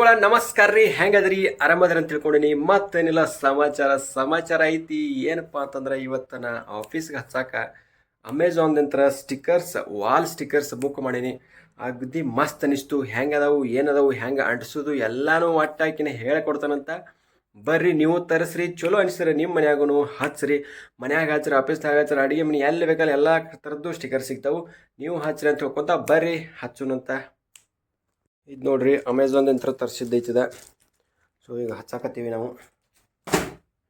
ಗುರುಗಳ ನಮಸ್ಕಾರ ರೀ. ಹೆಂಗದ್ರಿ? ಆರಾಮದ್ರಿ ಅಂತ ತಿಳ್ಕೊಂಡಿನಿ. ಮತ್ತೇನಿಲ್ಲ, ಸಮಾಚಾರ ಸಮಾಚಾರ ಐತಿ. ಏನಪ್ಪ ಅಂತಂದ್ರೆ, ಇವತ್ತು ನಾ ಆಫೀಸ್ಗೆ ಹಚ್ಚಾಕ ಅಮೆಝಾನ್ದಿಂತ್ರ ಸ್ಟಿಕ್ಕರ್ಸ್ ವಾಲ್ ಸ್ಟಿಕ್ಕರ್ಸ್ ಬುಕ್ ಮಾಡೀನಿ. ಅಗದಿ ಮಸ್ತ್ ಅನಿಸ್ತು. ಹೆಂಗದವು, ಏನದವು, ಹೆಂಗೆ ಅಂಟಿಸೋದು, ಎಲ್ಲಾನು ಒಟ್ಟಾಕಿನ ಹೇಳ್ಕೊಡ್ತಾನಂತ ಬರ್ರಿ, ನೀವು ತರಿಸ್ರಿ. ಚಲೋ ಅನಿಸ್ರಿ ನಿಮ್ಮ ಮನ್ಯಾಗೂ ಹಚ್ಚ್ರಿ ಮನ್ಯಾಗ ಹಚ್ಚ್ರಿ ಆಫೀಸ್ದಾಗ ಹಚ್ಚ್ರಿ ಅಡುಗೆ ಮನೆ ಎಲ್ಲಿ ಬೇಕಲ್ಲ ಎಲ್ಲ ಥರದ್ದು ಸ್ಟಿಕ್ಕರ್ ಸಿಗ್ತಾವೆ. ನೀವು ಹಚ್ಚ್ರಿ ಅಂತ ಹೇಳ್ಕೊತ ಬರ್ರಿ, ಹಚ್ಚುನಂತ ಇದು ನೋಡ್ರಿ ಅಮೆಝಾನ್ದಿಂತ್ರ ತರಿಸಿದ್ದೈತಿದ ಸೊ ಈಗ ಹಚ್ಚಾಕತ್ತೀವಿ ನಾವು.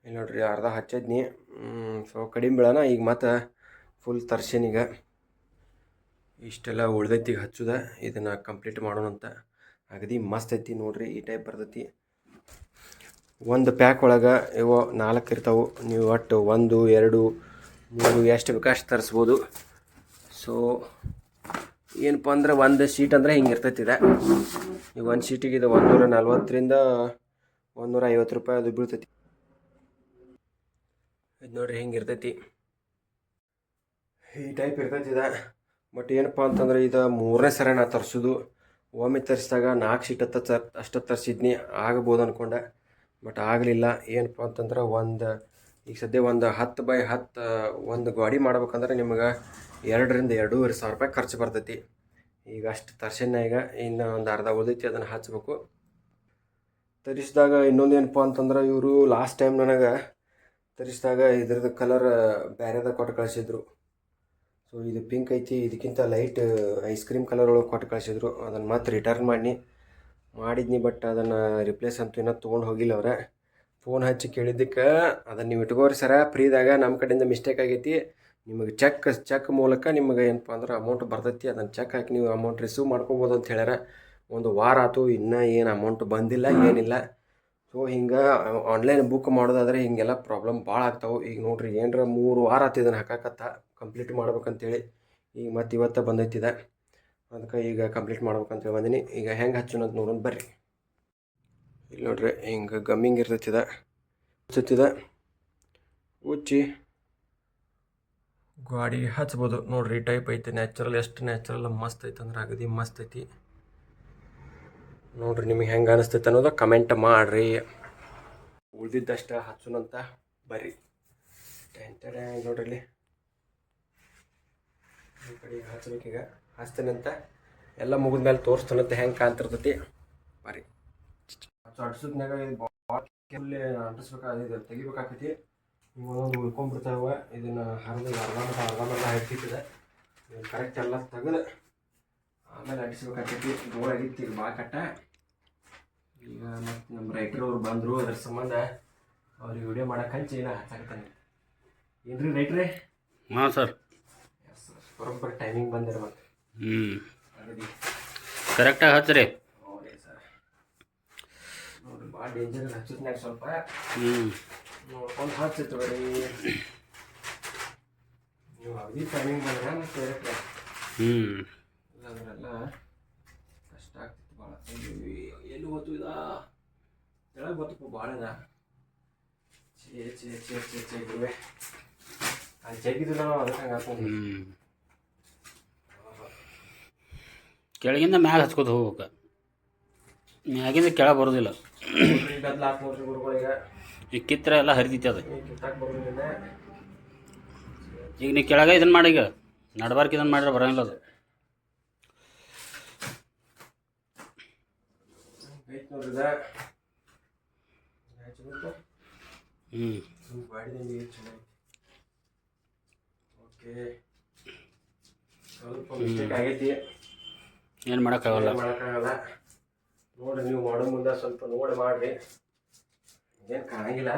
ಇಲ್ಲಿ ನೋಡ್ರಿ, ಅರ್ಧ ಹಚ್ಚಿದ್ನಿ. ಸೊ ಕಡಿಮೆ ಬೀಳನ ಈಗ ಮತ್ತೆ ಫುಲ್ ತರ್ಸೀನೀಗ ಇಷ್ಟೆಲ್ಲ ಉಳ್ದೈತಿ, ಈಗ ಹಚ್ಚುದ. ಇದನ್ನು ಕಂಪ್ಲೀಟ್ ಮಾಡೋಣಂತ ಅಗದಿ ಮಸ್ತ್ ಐತಿ ನೋಡ್ರಿ, ಈ ಟೈಪ್ ಬರ್ತೈತಿ. ಒಂದು ಪ್ಯಾಕ್ ಒಳಗೆ ಇವು ನಾಲ್ಕು ಇರ್ತಾವೆ. ನೀವು ಒಟ್ಟು ಒಂದು, ಎರಡು, ಮೂರು, ಎಷ್ಟು ಬೇಕು ಅಷ್ಟು ತರಿಸ್ಬೋದು. ಸೊ ಏನಪ್ಪ ಅಂದ್ರೆ ಒಂದು ಶೀಟ್ ಅಂದ್ರೆ ಹಿಂಗೆ ಇರ್ತೈತಿ ಇದೆ. ಈಗ ಒಂದು ಶೀಟಿಗೆ ಇದು ಒಂದೂರ ನಲ್ವತ್ತರಿಂದ ಒಂದೂರ ಐವತ್ತು ರೂಪಾಯಿ ಅದು ಬೀಳ್ತೈತಿ. ಇದು ನೋಡ್ರಿ ಹಿಂಗೆ ಇರ್ತೈತಿ. ಈ ಟೈಪ್ ಇರ್ತೈತಿ ಇದೆ. ಬಟ್ ಏನಪ್ಪ ಅಂತಂದ್ರೆ ಇದು ಮೂರನೇ ಸರಿ ನಾ ತರಿಸೋದು. ಒಮ್ಮೆ ತರಿಸಿದಾಗ ನಾಲ್ಕು ಶೀಟ್ ಹತ್ತ ಅಷ್ಟು ತರಿಸಿದ್ನಿ, ಆಗ್ಬೋದು ಅನ್ಕೊಂಡೆ. ಬಟ್ ಆಗಲಿಲ್ಲ. ಏನಪ್ಪ ಅಂತಂದ್ರೆ ಒಂದು ಈಗ ಸದ್ಯ ಒಂದು ಹತ್ತು ಬೈ ಹತ್ತು ಒಂದು ಗಾಡಿ ಮಾಡ್ಬೇಕಂದ್ರೆ ನಿಮ್ಗೆ ಎರಡರಿಂದ ಎರಡೂವರೆ ಸಾವಿರ ರೂಪಾಯಿ ಖರ್ಚು ಬರ್ತೈತಿ. ಈಗ ಅಷ್ಟು ತರ್ಸಿನ ಈಗ ಇನ್ನು ಒಂದು ಅರ್ಧ ಉಳಿದೈತಿ, ಅದನ್ನು ಹಚ್ಚಬೇಕು ತರಿಸಿದಾಗ ಇನ್ನೊಂದು ಏನಪ್ಪ ಅಂತಂದ್ರೆ ಇವರು ಲಾಸ್ಟ್ ಟೈಮ್ ನನಗೆ ತರಿಸಿದಾಗ ಇದ್ರದ್ದು ಕಲರ್ ಬೇರೆದ ಕೊಟ್ಟು ಕಳಿಸಿದ್ರು. ಸೊ ಇದು ಪಿಂಕ್ ಐತಿ, ಇದಕ್ಕಿಂತ ಲೈಟ್ ಐಸ್ ಕ್ರೀಮ್ ಕಲರ್ ಒಳಗೆ ಕೊಟ್ಟು ಕಳಿಸಿದ್ರು. ಅದನ್ನು ಮತ್ತೆ ರಿಟರ್ನ್ ಮಾಡಿ ಮಾಡಿದ್ನಿ ಬಟ್ ಅದನ್ನು ರಿಪ್ಲೇಸ್ ಅಂತೂ ಇನ್ನೂ ತೊಗೊಂಡು ಹೋಗಿಲ್ಲ ಅವ್ರೆ. ಫೋನ್ ಹಚ್ಚಿ ಕೇಳಿದ್ದಕ್ಕೆ, ಅದನ್ನು ನೀವು ಇಟ್ಕೋರಿ ಸರ. ಫ್ರೀದಾಗ ನಮ್ಮ ಕಡೆಯಿಂದ ಮಿಸ್ಟೇಕ್ ಆಗೈತಿ. ನಿಮಗೆ ಚೆಕ್ ಚೆಕ್ ಮೂಲಕ ನಿಮಗೆ ಏನಪ್ಪ ಅಂದ್ರೆ ಅಮೌಂಟ್ ಬರ್ತೈತಿ. ಅದನ್ನು ಚೆಕ್ ಹಾಕಿ ನೀವು ಅಮೌಂಟ್ ರಿಸೀವ್ ಮಾಡ್ಕೋಬೋದು ಅಂತ ಹೇಳ್ಯಾರ. ಒಂದು ವಾರ ಆಯ್ತು ಇನ್ನೂ ಏನು ಅಮೌಂಟ್ ಬಂದಿಲ್ಲ, ಏನಿಲ್ಲ. ಸೊ ಹಿಂಗೆ ಆನ್ಲೈನ್ ಬುಕ್ ಮಾಡೋದಾದ್ರೆ ಹಿಂಗೆಲ್ಲ ಪ್ರಾಬ್ಲಮ್ ಭಾಳ ಆಗ್ತಾವೆ. ಈಗ ನೋಡ್ರಿ, ಏನರ ಮೂರು ವಾರ ಆತು ಇದನ್ನು ಹಾಕಕತ್ತ ಕಂಪ್ಲೀಟ್ ಮಾಡ್ಬೇಕಂತೇಳಿ. ಈಗ ಮತ್ತೆ ಇವತ್ತು ಬಂದೈತಿದೆ ಅದಕ್ಕೆ ಈಗ ಕಂಪ್ಲೀಟ್ ಮಾಡ್ಬೇಕಂತೇಳಿ ಬಂದೀನಿ. ಈಗ ಹೆಂಗೆ ಹಚ್ಚೋಣ ಅಂತ ನೋಡೋಣ, ಬರ್ರಿ. ಇಲ್ಲಿ ನೋಡ್ರಿ, ಹಿಂಗೆ ಗಮ್ಮಿಂಗ್ ಇರ್ತೈತಿದ ಹಚ್ಚುತ್ತಿದೆ ಉಚ್ಚಿ ಗಾಡಿ ಹಚ್ಬೋದು. ನೋಡ್ರಿ ಟೈಪ್ ಐತೆ. ನ್ಯಾಚುರಲ್ ಎಷ್ಟು ನ್ಯಾಚುರಲ್ ಮಸ್ತ್ ಐತೆ ಅಂದ್ರೆ ಅಗದಿ ಮಸ್ತ್ ಐತಿ. ನೋಡ್ರಿ, ನಿಮಗೆ ಹೆಂಗೆ ಅನಿಸ್ತೈತೆ ಅನ್ನೋದು ಕಮೆಂಟ್ ಮಾಡಿರಿ. ಉಳ್ದಿದ್ದಷ್ಟ ಹಚ್ಚುನಂತ ಬರ್ರಿ. ನೋಡ್ರಿ ಇಲ್ಲಿ. ಕಡೆ ಹಚ್ಬೇಕೀಗ. ಹಚ್ತೇನಂತ ಎಲ್ಲ ಮುಗಿದ ಮೇಲೆ ತೋರಿಸ್ತಾನಂತ ಹೆಂಗೆ ಕಾಣ್ತಿರ್ತೈತಿ. ಬರ್ರಿ. ಅಡ್ಸೋದ್ನಾಗ ಇದು ಅಂಟಿಸ್ಬೇಕಾದ ಇದು ತೆಗಿಬೇಕಾಕೈತಿ. ಈಗ ಒಂದೊಂದು ಉಳ್ಕೊಂಡ್ಬಿಡ್ತಾವೆ ಇದನ್ನು ಹರಿದು ಅರ್ಧ ಮಟ್ಟ ಅರ್ಧ ಮಟ್ಟ ಹಾಕಿಟ್ಟಿದೆ ಕರೆಕ್ಟ್ ಎಲ್ಲ ತೆಗೆದು ಆಮೇಲೆ ಅಂಟಿಸ್ಬೇಕಾಕೈತಿ. ಗೋಳ ಆಗಿತ್ತು ಈಗ ಭಾಳ ಕಟ್ಟ ಈಗ ಮತ್ತು ನಮ್ಮ ರೈಟರ್ ಅವ್ರು ಬಂದರು. ಅದ್ರ ಸಂಬಂಧ ಅವ್ರಿಗೆ ವಿಡಿಯೋ ಮಾಡಕ್ಕೆ ಹಂಚಿ ನಾ ಹಚ್ಚಾಕತ್ತಾನೆ. ಏನ್ರಿ ರೈಟ್ರಿ ಹಾಂ ಸರ್. ಎಸ್ ಬರೋಬ್ಬರ ಟೈಮಿಂಗ್ ಬಂದಿರ ಮತ್ತೆ ಹ್ಞೂ ಕರೆಕ್ಟಾಗಿ ಹಚ್ಚ್ರಿ ಭಾಳ ಡೇಂಜರ್ ಹಚ್ಚಿದ್ನಾಗ ಸ್ವಲ್ಪ ನೋಡ್ಕೊಂಡು ಹಚ್ಚಿತ್ತು ಬರೀ ನೀವು ಅಗದಿ ಟೈಮಿಂಗ್ ಬಂದ್ರೆ ಮತ್ತೆ ಇರಕ್ಕೆ ಇಲ್ಲಾಂದ್ರೆಲ್ಲ ಕಷ್ಟ ಆಗ್ತಿತ್ತು ಭಾಳ ಎಲ್ಲಿ ಗೊತ್ತು ಇದ? ಕೆಳಗೆ ಗೊತ್ತಪ್ಪ ಭಾಳ ಇದ ಚೇ ಚೇ ಚೇ ಚೇ ಚೇ ಗುರುವೆ. ಜಗ್ಗಿದಿಲ್ಲ ನಾವು ಅದಕ್ಕೆ ಹಂಗೆ ಹಾಕೊಂಡು ಕೆಳಗಿಂದ ಮ್ಯಾಗ ಹಚ್ಕೋತ ಹೋಗ್ಬೇಕು. ಮ್ಯಾಗಿಂದ ಕೆಳಗೆ ಬರೋದಿಲ್ಲ. ಗುರುಗಳಿಗೆ. ಕಿತ್ತರ ಎಲ್ಲ ಹರಿತೈತಿ ಅದು. ಈ ಕಿತ್ತಾಕ್ ಬರೋದಿಲ್ಲ ಈಗ ನೀ ಕೆಳಗೆ ಇದನ್ನು ಮಾಡಿ ಈಗ. ನಡ್ಬಾರ್ಕ್ ಇದನ್ನು ಮಾಡಿದ್ರೆ ಬರೋಂಗಿಲ್ಲ ಅದು. ಐತ್ ನೋಡ್ರಿ ಇದ. ಹಚ್ಬೇಕು ಹ್ಞೂ ಹಿಂಗೆ ಮಾಡಿದಂಗೆ ಓಕೆ ಸ್ವಲ್ಪ ಮಿಸ್ಟೇಕ್ ಆಗೈತಿ. ಏನು ಮಾಡೋಕ್ಕಾಗಲ್ಲ. ಏನ್ ಮಾಡಕ್ಕಾಗಲ್ಲ. ನೋಡ್ರಿ ನೀವು ಮಾಡೋ ಮುಂದೆ ಸ್ವಲ್ಪ ನೋಡಿ ಮಾಡ್ರಿ. ಏನು ಕಾಣಂಗಿಲ್ಲ.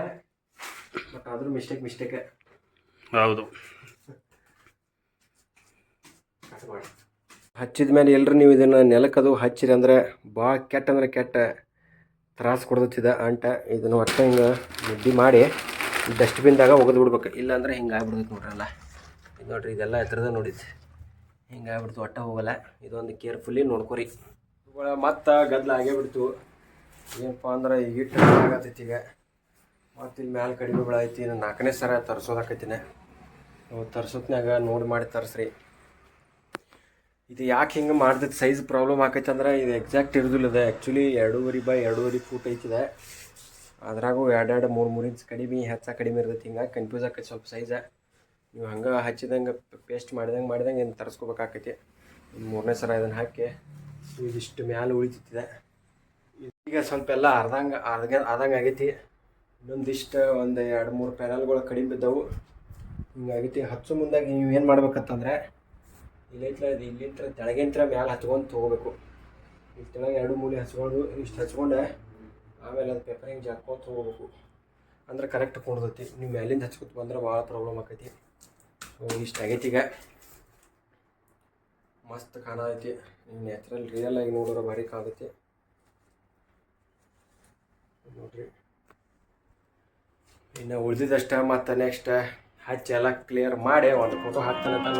ಬಟ್ ಆದರೂ ಮಿಸ್ಟೇಕ್ ಮಿಸ್ಟೇಕ್ ಹೌದು. ಹಚ್ಚಿದ ಮೇಲೆ ಎಲ್ಲರೂ ನೀವು ಇದನ್ನು ನೆಲಕ್ಕದು ಹಚ್ಚಿರಿ ಅಂದ್ರೆ ಭಾಳ ಕೆಟ್ಟ ಅಂದ್ರೆ ಕೆಟ್ಟ ತ್ರಾಸು ಕೊಡ್ತಿದ್ದ ಅಂಟ. ಇದನ್ನು ಒಟ್ಟು ಹಿಂಗೆ ಮುದ್ದಿ ಮಾಡಿ ಡಸ್ಟ್ಬಿನ್ದಾಗ ಒಗೆದು ಬಿಡ್ಬೇಕು. ಇಲ್ಲಾಂದ್ರೆ ಹಿಂಗೆ ಆಗ್ಬಿಡ್ತೈತೆ ನೋಡ್ರಲ್ಲ. ಇದು ನೋಡ್ರಿ ಇದೆಲ್ಲ ಎತ್ತರದ ನೋಡಿದ್ದು. ಹಿಂಗೆ ಆಗ್ಬಿಡ್ತು ಒಟ್ಟ ಹೋಗಲ್ಲ. ಇದೊಂದು ಕೇರ್ಫುಲ್ಲಿ ನೋಡ್ಕೊರಿ. ಮತ್ತೆ ಗದ್ದಲ ಆಗೇ ಬಿಡ್ತು. ಏನಪ್ಪ ಅಂದ್ರೆ ಇಟ್ಟು ಆಗತೈತಿ ಈಗ. ಮತ್ತು ಇಲ್ಲಿ ಮ್ಯಾಲೆ ಕಡಿಮೆ ಬೆಳೈತಿ ನಾನು ನಾಲ್ಕನೇ ಸರ ತರ್ಸೋದಾಕೈತಿನ. ತರ್ಸೋತ್ನಾಗ ನೋಡಿ ಮಾಡಿ ತರಿಸ್ರಿ. ಇದು ಯಾಕೆ ಹಿಂಗೆ ಮಾಡ್ದೈತೆ ಸೈಜ್ ಪ್ರಾಬ್ಲಮ್ ಆಕೈತೆ ಅಂದ್ರೆ ಇದು ಎಕ್ಸಾಕ್ಟ್ ಇರೋದಿಲ್ಲ ಇದೆ. ಆ್ಯಕ್ಚುಲಿ ಎರಡೂವರೆ ಬೈ ಎರಡೂವರೆ ಫೂಟ್ ಐತಿದೆ. ಅದ್ರಾಗೂ ಎರಡೆರಡು ಮೂರು ಮೂರು ಇಂಚ್ ಕಡಿಮೆ, ಹೆಚ್ಚ ಕಡಿಮೆ ಇರ್ತೈತಿ. ಹಿಂಗೆ ಕನ್ಫ್ಯೂಸ್ ಆಕೈತಿ ಸ್ವಲ್ಪ ಸೈಜ ನೀವು ಹಂಗೆ ಹಚ್ಚಿದಂಗೆ ಪೇಸ್ಟ್ ಮಾಡಿದಂಗೆ ಮಾಡಿದಂಗೆ ಏನು ತರಿಸ್ಕೋಬೇಕಾಕೈತಿ. ಮೂರನೇ ಸಲ ಇದನ್ನು ಹಾಕಿ. ಇದಿಷ್ಟು ಮ್ಯಾಲೆ ಉಳಿತಿದೆ ಈಗ ಸ್ವಲ್ಪ ಎಲ್ಲ ಅರ್ಧಂಗೆ ಅರ್ಧ ಅರ್ಧಂಗೆ ಆಗೈತಿ. ಇನ್ನೊಂದಿಷ್ಟು ಒಂದು ಎರಡು ಮೂರು ಪ್ಯಾನಲ್ಗಳು ಕಡಿಮೆ ಬಿದ್ದವು. ಹಿಂಗಾಗೈತಿ. ಹಚ್ಚೋ ಮುಂದಾಗ ನೀವು ಏನು ಮಾಡ್ಬೇಕಂತಂದ್ರೆ ಇಲ್ಲಿಂತ್ರ ಇದು ಇಲ್ಲಿಂತ್ರ ತೆಳಗಿಂತ್ರ ಮ್ಯಾಲೆ ಹಚ್ಕೊಂಡು ತೊಗೋಬೇಕು. ಇಲ್ಲಿ ತೆಳಗೆ ಎರಡು ಮೂಲೆ ಹಚ್ಕೊಂಡು ಇಷ್ಟು ಹಚ್ಕೊಂಡೆ ಆಮೇಲೆ ಅದು ಪೇಪರ್ ಹಿಂಗೆ ಜರ್ಕೊಂತ ಹೋಗ್ಬೇಕು ಅಂದ್ರೆ ಕರೆಕ್ಟ್ ಕುಡ್ದೈತಿ ನೀವು ಮ್ಯಾಲಿಂದ ಹಚ್ಕೊತ ಬಂದ್ರೆ ಭಾಳ ಪ್ರಾಬ್ಲಮ್ ಆಕೈತಿ. ಸೊ ಇಷ್ಟು ಆಗೈತಿ ಈಗ. ಮಸ್ತ್ ಕಾಣತೈತಿ. ನೀವು ನ್ಯಾಚುರಲ್ ರಿಯಲ್ ಆಗಿ ನೋಡಿದ್ರೆ ಭಾರಿ ಕಾಣತೈತಿ. ನೋಡ್ರಿ. ಇನ್ನು ಉಳಿದಿದ್ದಷ್ಟ ಮತ್ತು ನೆಕ್ಸ್ಟ್ ಹಚ್ಚಿ ಎಲ್ಲ ಕ್ಲಿಯರ್ ಮಾಡಿ ಒಂದು ಫೋಟೋ ಹಾಕ್ತಾನೆ ತನಕ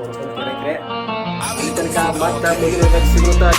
ಮತ್ತೆ ಸಿಗುತ್ತಾ?